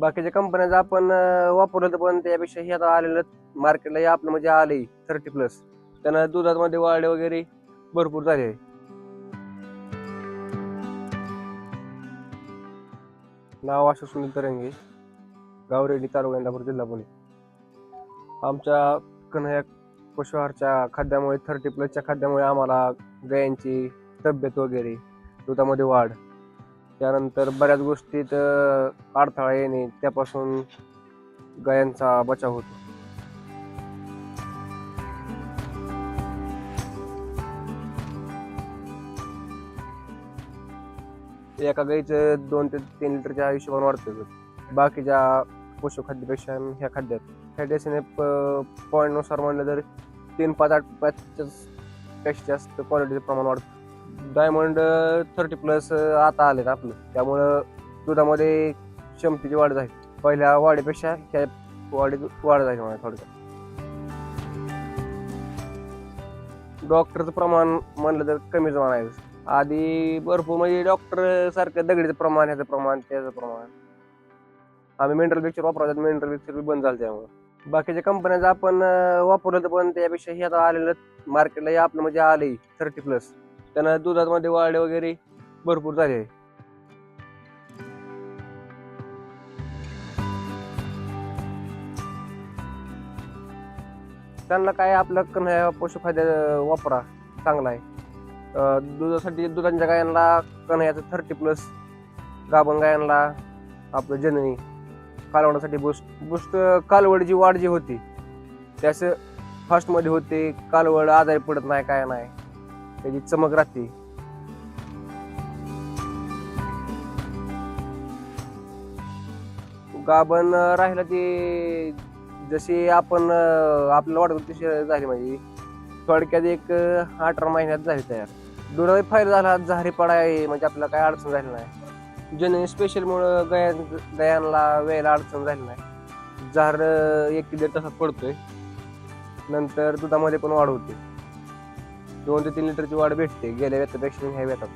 बाकीच्या कंपन्याचं आपण वापरलं तर पण त्यापेक्षा हे आता आलेलं मार्केटला हे आपलं म्हणजे आले थर्टी प्लस त्यानं दुधामध्ये वाढ वगैरे भरपूर झाले आहे. नाव असं सुनील तरंगे गावरेडी तालुका इंदापूर जिल्हा पुणे. आमच्या कन्हया पशुहारच्या खाद्यामुळे थर्टी प्लसच्या खाद्यामुळे आम्हाला गायांची तब्येत वगैरे दुधामध्ये वाढ त्यानंतर बऱ्याच गोष्टीत अडथळा येणे त्यापासून गायांचा बचाव होतो. एका गाईचं दोन ते तीन लिटरच्या हिशोबाने वाढतं बाकीच्या पशुखाद्यापेक्षा ह्या खाद्यात. ह्या पॉईंटनुसार म्हणलं तर तीन पाच आठ पाचच्या पेक्षा जास्त क्वालिटीचं प्रमाण वाढतं. डायमंड थर्टी प्लस आता आलेत आपलं. त्यामुळं दुधामध्ये क्षमतेची वाढ झाली. पहिल्या वाढीपेक्षा ह्या वाढीत वाढ झाली मला थोडक्यात. डॉक्टरचं प्रमाण म्हणलं तर कमीच म्हणायचं आधी भरपूर म्हणजे डॉक्टर सारखं दगडीचं प्रमाण ह्याचं प्रमाण त्याचं प्रमाण. आम्ही मिनरल पिक्चर वापरतात मिनरल पिक्चर बी बंद झालं त्यामुळे. बाकीच्या कंपन्याचं आपण वापरलं तर पण त्यापेक्षा हे आता आलेलं मार्केटला आपलं म्हणजे आले थर्टी प्लस त्यांना दुधामध्ये वाढ वगैरे भरपूर झाले आहे. त्यांना काय आपलं कन्हया पशुखाद्य वापरा चांगला आहे. दुधासाठी दुधांच्या गायांना कन्हयाचं थर्टी प्लस गाभण गायांना आपलं जननी कालवडासाठी बुस्ट बुस्ट कालवडची वाढ जी होती त्याच फास्टमध्ये होते कालवड आजारी पडत नाही काय नाही. त्याची चमक राहते. गाभण राहिला ती जशी आपण आपलं आपल्याला वाटत तशी झाली म्हणजे. थोडक्यात एक अठरा महिन्यात झाली तयार. दुधाचा फायदा झाला झारी पडाय म्हणजे आपल्याला काय अडचण झाली नाही. जन स्पेशलमुळं गया गयांना वेळेला अडचण झाली नाही. झार एक दीड तासात पडतोय. नंतर दुधामध्ये पण वाढ होते. दोन ते तीन लिटरची वाढ भेटते. गेल्या व्यतापेक्षा ह्या व्यतात